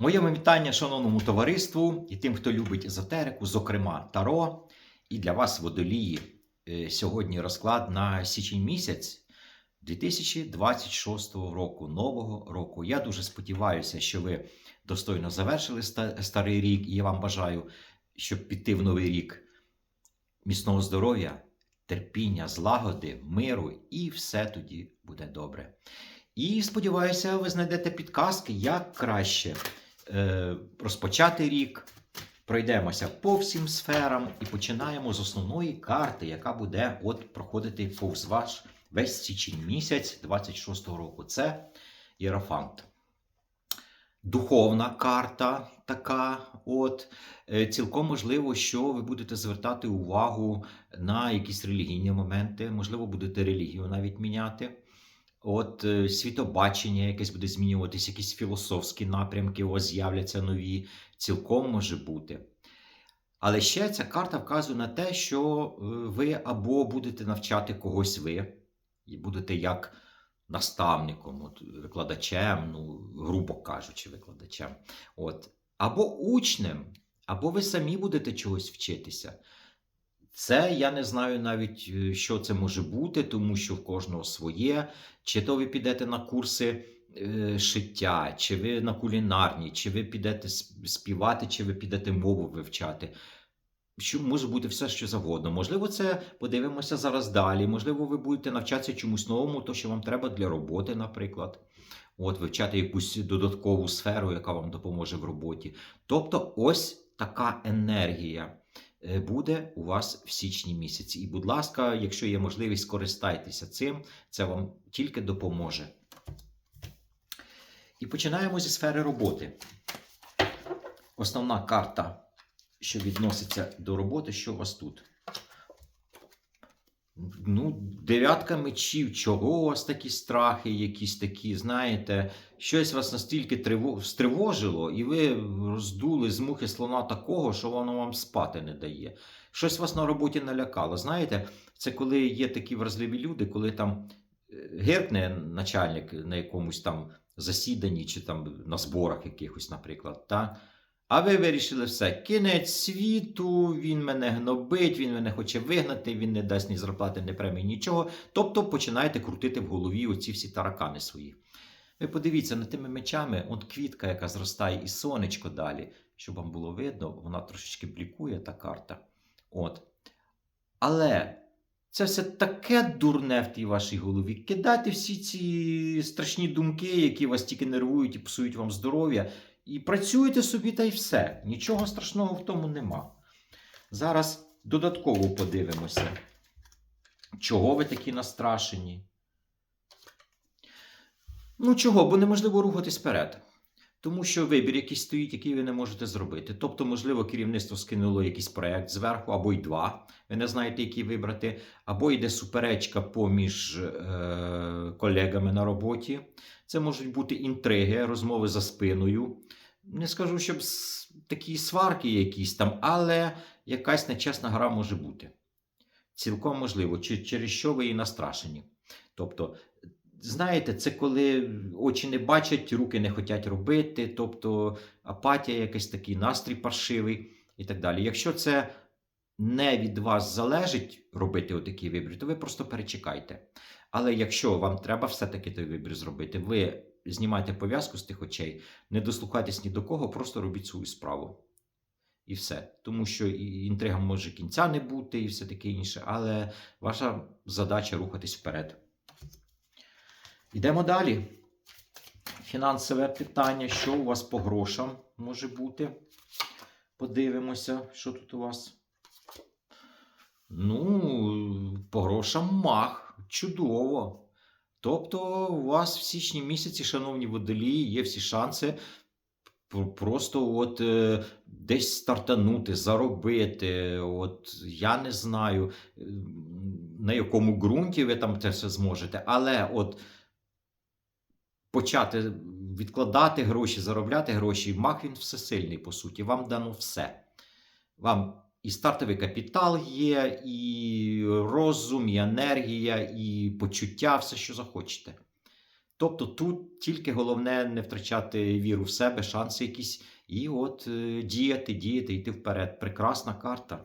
Моє вітання шановному товариству і тим, хто любить езотерику, зокрема Таро. І для вас, водолії, е, сьогодні розклад на січень місяць 2026 року, нового року. Я дуже сподіваюся, що ви достойно завершили старий рік, і я вам бажаю, щоб піти в новий рік міцного здоров'я, терпіння, злагоди, миру, і все тоді буде добре. І сподіваюся, ви знайдете підказки, як краще розпочати рік. Пройдемося по всім сферам і починаємо з основної карти, яка буде от проходити повз ваш весь січень місяць 26-го року. Це Єрофант. Духовна карта така. От Е, цілком можливо, що ви будете звертати увагу на якісь релігійні моменти, можливо, будете релігію навіть міняти. От е, світобачення якесь буде змінюватись, якісь філософські напрямки, у вас з'являться нові, цілком може бути. Але ще ця карта вказує на те, що е, ви або будете навчати когось ви, і будете як наставником, от, викладачем, ну, грубо кажучи, викладачем. От. Або учнем, або ви самі будете чогось вчитися. Це я не знаю навіть, е, що це може бути, тому що в кожного своє. Чи то ви підете на курси е, шиття, чи ви на кулінарні, чи ви підете співати, чи ви підете мову вивчати. Що може бути все, що завгодно. Можливо, це подивимося зараз далі. Можливо, ви будете навчатися чомусь новому, то що вам треба для роботи, наприклад. От, вивчати якусь додаткову сферу, яка вам допоможе в роботі. Тобто, ось така енергія буде у вас в січні місяці. І, будь ласка, якщо є можливість, скористайтеся цим, це вам тільки допоможе. І починаємо зі сфери роботи. Основна карта, що відноситься до роботи, що у вас тут? Ну, дев'ятка мечів, чого у вас такі страхи, якісь такі, знаєте, щось вас настільки триво- стривожило, і ви роздули з мухи слона такого, що воно вам спати не дає. Щось вас на роботі налякало. Знаєте, це коли є такі вразливі люди, коли там е, гиркне начальник на якомусь там засіданні чи там на зборах якихось, наприклад. Та? А ви вирішили все, кінець світу, він мене гнобить, він мене хоче вигнати, він не дасть ні зарплати, ні премії, нічого. Тобто починаєте крутити в голові оці всі таракани свої. Ви подивіться на тими мечами, от квітка, яка зростає, і сонечко далі, щоб вам було видно, вона трошечки блікує, та карта. От. Але це все таке дурне в тій вашій голові. Кидайте всі ці страшні думки, які вас тільки нервують і псують вам здоров'я. І працюйте собі та й все. Нічого страшного в тому нема. Зараз додатково подивимося, чого ви такі настрашені. Ну чого, бо неможливо рухатись вперед. Тому що вибір якийсь стоїть, який ви не можете зробити. Тобто, можливо, керівництво скинуло якийсь проект зверху, або й два. Ви не знаєте, який вибрати, або йде суперечка поміж е- колегами на роботі. Це можуть бути інтриги, розмови за спиною. Не скажу, щоб такі сварки якісь там, але якась нечесна гра може бути. Цілком можливо, чи- через що ви і настрашені. Тобто, знаєте, це коли очі не бачать, руки не хочуть робити, тобто апатія, якийсь такий настрій паршивий і так далі. Якщо це не від вас залежить робити отакий вибір, то ви просто перечекайте. Але якщо вам треба все-таки той вибір зробити, ви знімайте пов'язку з тих очей, не дослухайтесь ні до кого, просто робіть свою справу. І все. Тому що інтрига може кінця не бути, і все таке інше, але ваша задача рухатись вперед. Йдемо далі. Фінансове питання, що у вас по грошам може бути? Подивимося, що тут у вас. Ну, по грошам мах. Чудово. Тобто, у вас в січні місяці, шановні водолії, є всі шанси просто от е, десь стартанути, заробити. От я не знаю, на якому ґрунті ви там це все зможете, але от почати відкладати гроші, заробляти гроші, мах він всесильний, по суті. Вам дано все. Вам і стартовий капітал є, і розум, і енергія, і почуття, все, що захочете. Тобто тут тільки головне не втрачати віру в себе, шанси якісь, і от е, діяти, діяти, йти вперед. Прекрасна карта.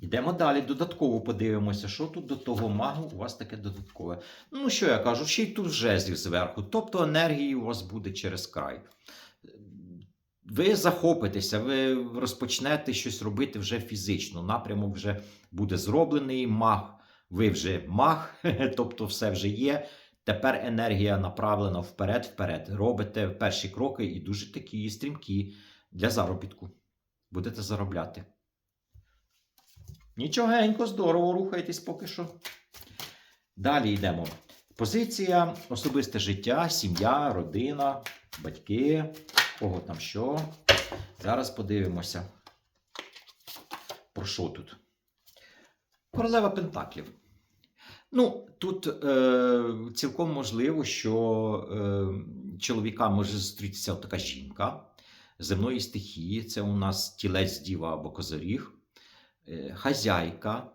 Йдемо далі. Додатково подивимося, що тут до того магу у вас таке додаткове. Ну, що я кажу, ще й тут жезлів зверху. Тобто енергії у вас буде через край. Ви захопитеся, ви розпочнете щось робити вже фізично. Напрямок вже буде зроблений, маг. Ви вже маг, тобто все вже є. Тепер енергія направлена вперед-вперед. Робите перші кроки і дуже такі стрімкі для заробітку. Будете заробляти. Нічогенько, здорово, рухайтесь поки що. Далі йдемо. Позиція, особисте життя, сім'я, родина, батьки, кого там що. Зараз подивимося. Про що тут? Королева Пентаклів. Ну, тут е, цілком можливо, що е, чоловікам може зустрітися така жінка земної стихії. Це у нас тілець діва або козоріг. Е, хазяйка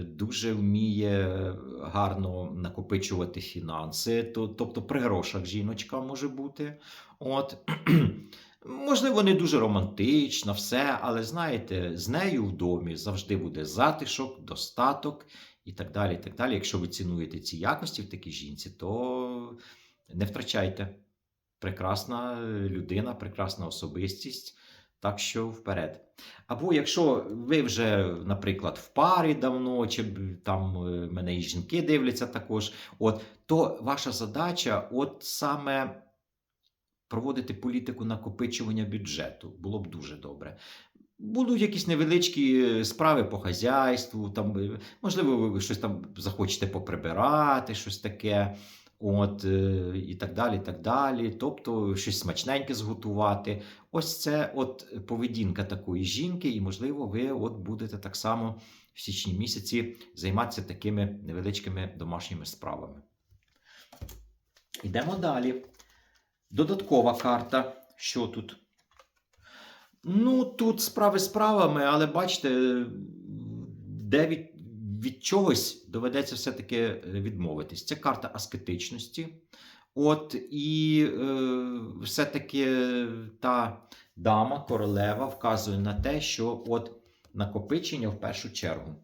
дуже вміє гарно накопичувати фінанси, то, тобто при грошах жіночка може бути. От. Можливо, не дуже романтична, все, але знаєте, з нею в домі завжди буде затишок, достаток і так далі. і так далі. Якщо ви цінуєте ці якості в такій жінці, то не втрачайте. Прекрасна людина, прекрасна особистість. Так що вперед. Або якщо ви вже, наприклад, в парі давно, чи там е, мене і жінки дивляться також, от, то ваша задача от саме проводити політику накопичування бюджету. Було б дуже добре. Будуть якісь невеличкі е, справи по хазяйству, там, е, можливо, ви щось там захочете поприбирати, щось таке. От, е, і так далі, так далі. Тобто щось смачненьке зготувати. Ось це от поведінка такої жінки, і, можливо, ви от будете так само в січні місяці займатися такими невеличкими домашніми справами. Йдемо далі. Додаткова карта. Що тут? Ну, тут справи справами, але бачите, де від, чогось доведеться все-таки відмовитись. Це карта аскетичності. От, і е, все-таки та дама, королева, вказує на те, що от накопичення в першу чергу.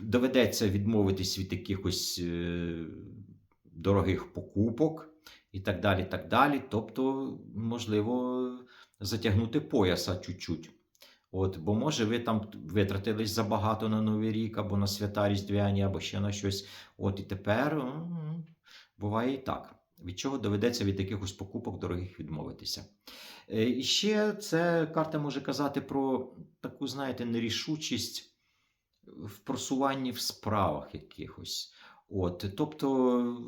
Доведеться відмовитись від якихось е, дорогих покупок і так далі. так далі. Тобто, можливо, затягнути пояса чуть-чуть. От, Бо може ви там витратились забагато на Новий рік, або на свята Різдвяні, або ще на щось. От і тепер буває і так. Від чого доведеться від якихось покупок дорогих відмовитися. Е, І ще це карта може казати про таку, знаєте, нерішучість в просуванні в справах якихось. От, Тобто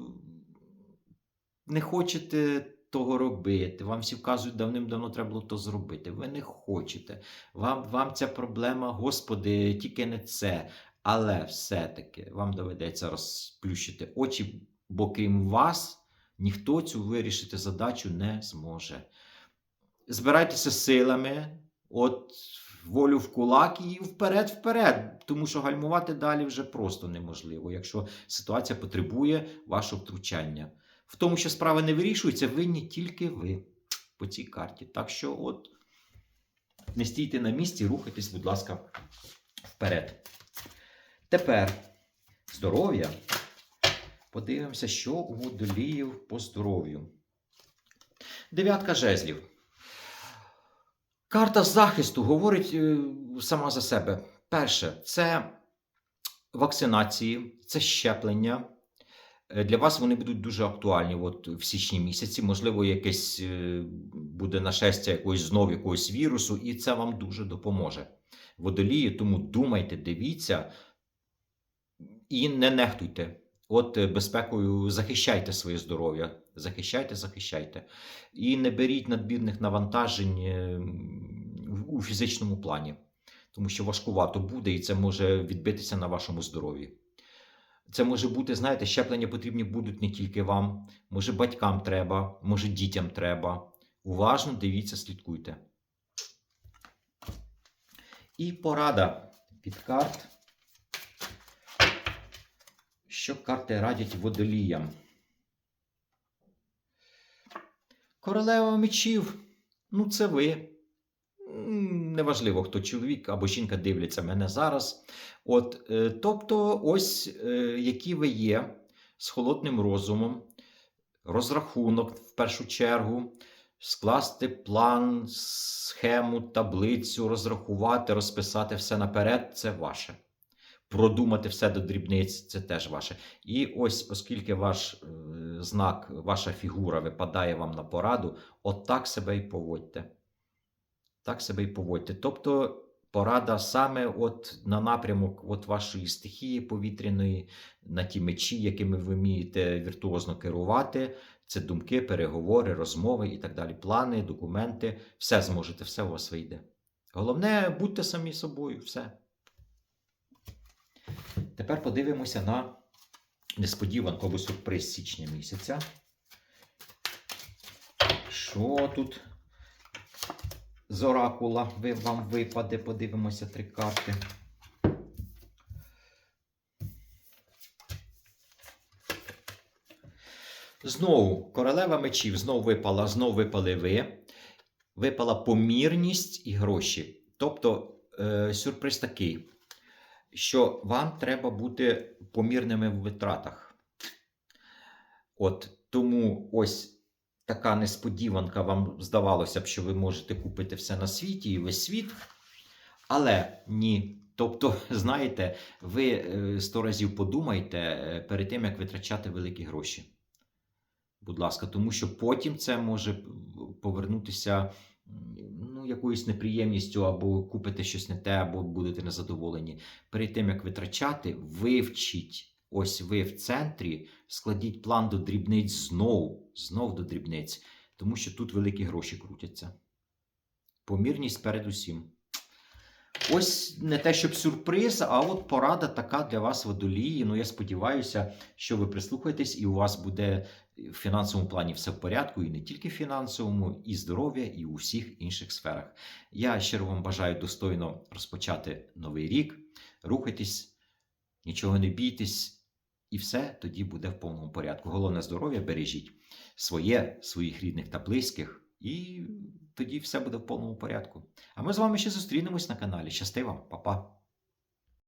не хочете того робити, вам всі вказують, давним-давно треба було то зробити. Ви не хочете. Вам, Вам ця проблема, Господи, тільки не це. Але все-таки вам доведеться розплющити очі, бо крім вас, ніхто цю вирішити задачу не зможе. Збирайтеся силами, от волю в кулак і вперед-вперед, тому що гальмувати далі вже просто неможливо, якщо ситуація потребує вашого втручання. В тому, що справа не вирішується, винні тільки ви по цій карті. Так що, от, не стійте на місці, рухайтесь, будь ласка, вперед. Тепер здоров'я. Подивимося, що у водоліїв по здоров'ю. Дев'ятка жезлів. Карта захисту говорить е, сама за себе. Перше, це вакцинації, це щеплення. Е, для вас вони будуть дуже актуальні от в січні місяці. Можливо, якесь е, буде нашестя якогось знов якогось вірусу, і це вам дуже допоможе. Водолії, тому думайте, дивіться і не нехтуйте. От е, безпекою захищайте своє здоров'я, захищайте, захищайте. І не беріть надмірних навантажень у фізичному плані, тому що важкувато буде, і це може відбитися на вашому здоров'ї. Це може бути, знаєте, щеплення потрібні будуть не тільки вам, може батькам треба, може дітям треба. Уважно дивіться, слідкуйте. І порада від карт. Що карти радять водоліям? Королева мечів. Ну, це ви. Неважливо, хто чоловік або жінка дивляться мене зараз. От, е, тобто, ось е, які ви є з холодним розумом, розрахунок в першу чергу, скласти план, схему, таблицю, розрахувати, розписати все наперед це ваше. Продумати все до дрібниць це теж ваше. І ось, оскільки ваш е, знак, ваша фігура випадає вам на пораду, от себе і поводьте. Так себе і поводьте. Тобто порада саме от на напрямок от вашої стихії повітряної, на ті мечі, якими ви вмієте віртуозно керувати. Це думки, переговори, розмови і так далі. Плани, документи. Все зможете, все у вас вийде. Головне, будьте самі собою, все. Тепер подивимося на несподіванку або сюрприз січня місяця. Що тут з оракула вам випаде? Подивимося три карти. Знову королева мечів, знову випала, знову випали ви. Випала помірність і гроші. Тобто е, сюрприз такий, що вам треба бути помірними в витратах. От тому ось така несподіванка, вам здавалося б, що ви можете купити все на світі і весь світ. Але ні. Тобто, знаєте, ви е, сто разів подумайте е, перед тим, як витрачати великі гроші. Будь ласка, тому що потім це може повернутися ну, якоюсь неприємністю, або купите щось не те, або будете незадоволені. Перед тим, як витрачати, вивчіть. Ось ви в центрі, складіть план до дрібниць знов, знов до дрібниць, тому що тут великі гроші крутяться. Помірність перед усім. Ось не те, щоб сюрприз, а от порада така для вас водолії. Ну, я сподіваюся, що ви прислухаєтесь, і у вас буде в фінансовому плані все в порядку, і не тільки в фінансовому, і здоров'я, і у всіх інших сферах. Я щиро вам бажаю достойно розпочати новий рік. Рухайтесь, нічого не бійтесь, і все тоді буде в повному порядку. Головне здоров'я бережіть своє, своїх рідних та близьких, і тоді все буде в повному порядку. А ми з вами ще зустрінемось на каналі. Щасти вам, па-па!